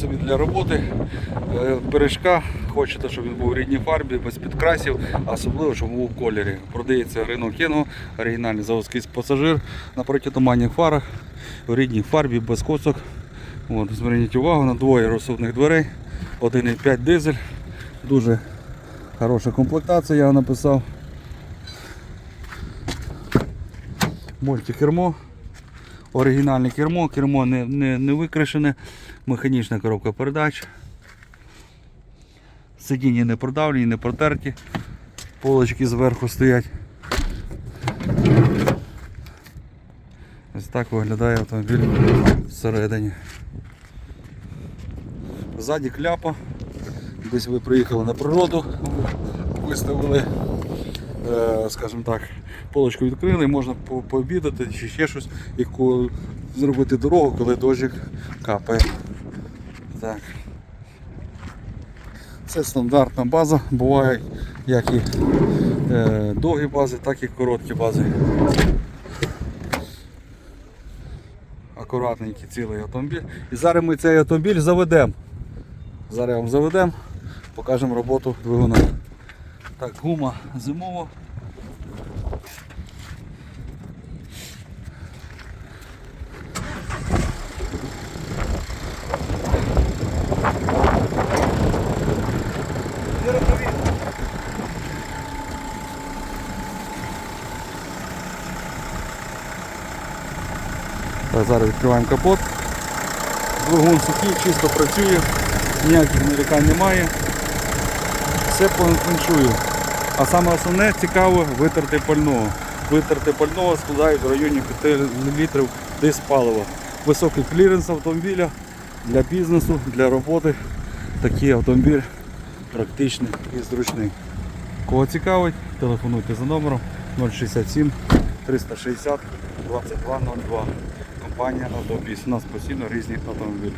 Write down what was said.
Собі для роботи бережка, хочете, щоб він був у рідній фарбі, без підкрасів, особливо, щоб був в кольорі. Продається Renault Keno, оригінальний заводський пасажир на протитуманних фарах, у рідній фарбі, без коцок. От, зверніть увагу на двоє розсудних дверей, 1,5 дизель, дуже хороша комплектація, я написав. Мультикермо. Оригінальне кермо, кермо не, не, не викрашене, механічна коробка передач. Сидіння не продавлені, не протерті, полочки зверху стоять. Ось так виглядає автомобіль всередині. Ззаді кляпа. Десь ви приїхали на природу, виставили, скажімо так, полочку відкрили, можна пообідати чи ще щось, яку зробити дорогу, коли дощик капає. Так. Це стандартна база, буває як і е, довгі бази, так і короткі бази. Акуратненький цілий автомобіль. І зараз ми цей автомобіль заведемо. Зараз вам заведемо, покажемо роботу двигуна. Так, гума зимова. Так, зараз відкриваємо капот. Двигун сухий, чисто працює, ніяких нарікань немає. Все по. А саме основне цікаве витрати пального. Витрати пального складають в районі 5 літрів десь палива. Високий кліренс автомобіля для бізнесу, для роботи. Такий автомобіль практичний і зручний. Кого цікавить, телефонуйте за номером 067 360 2202. Компанія Автобіс. У нас постійно різні автомобілі.